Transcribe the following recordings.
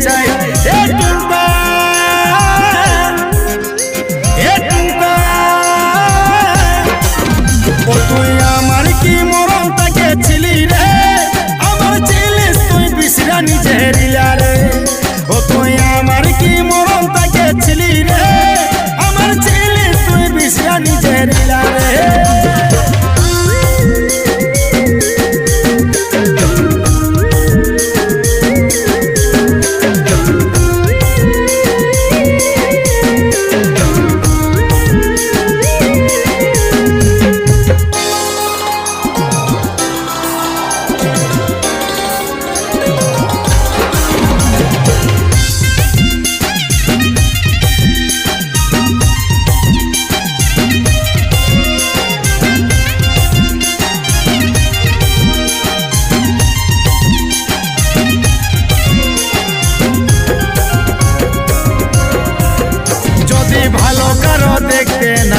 পুড়ে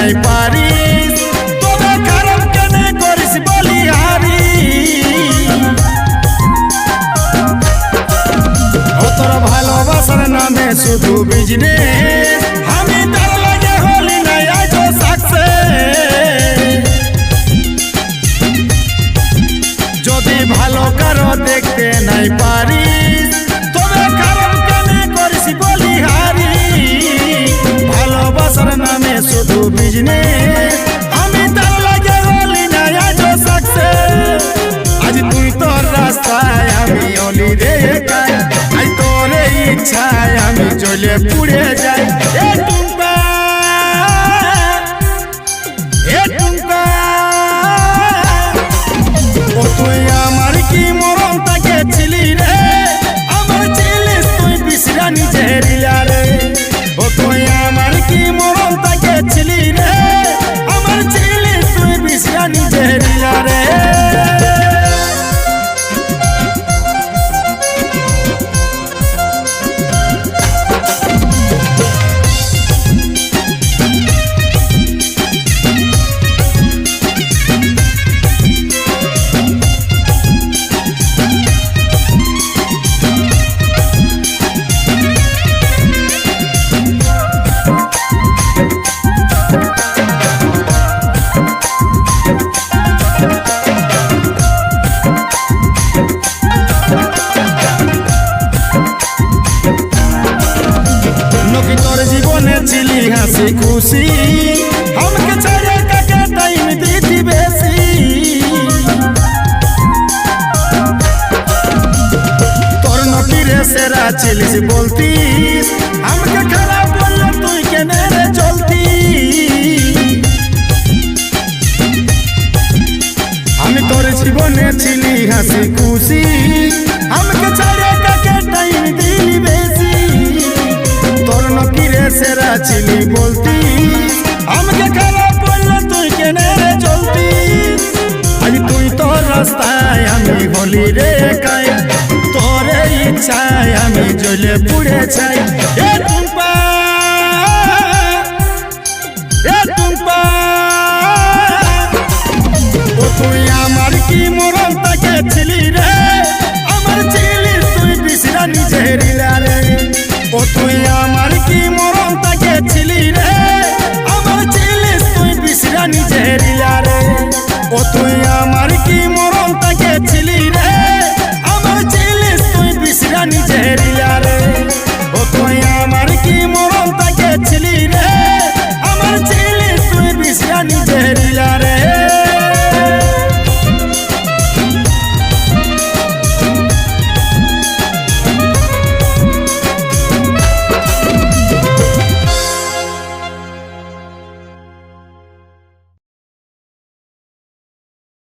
নাই পারিস, তবে খারাপ কেন করিস বলি হারি। ও তোর ভালোবাসার নামে শুধু বিজনেস আমি তার লাগে হলি নাই আজ যদি ভালো কারও দেখতে নাই পারিস বিজনেস আমি তার লাগে বলি না আজ সাকসেস আজ তুই তোর রাস্তায়, আমি অলি রে একাই। আজ তোর ইচ্ছায়, আমি চলে পুড়ে যাই। এ টুম্পা আমার কি নকি তোর জীবনে ছিলি হাসি খুশি। আমাকে ছেড়ে কাকে টাইম দিতি বেশি। তোর নকি রে সেরা ছিলিস বলতিস সেরা ছিলি বলতি। আমাকে খারাপ বললে তুই কেনে রে চলতি? আজ তুই তোর রাস্তায় আমি বলি রে কাই তোর ইচ্ছায় আমি জ্বলে পুড়ে চাই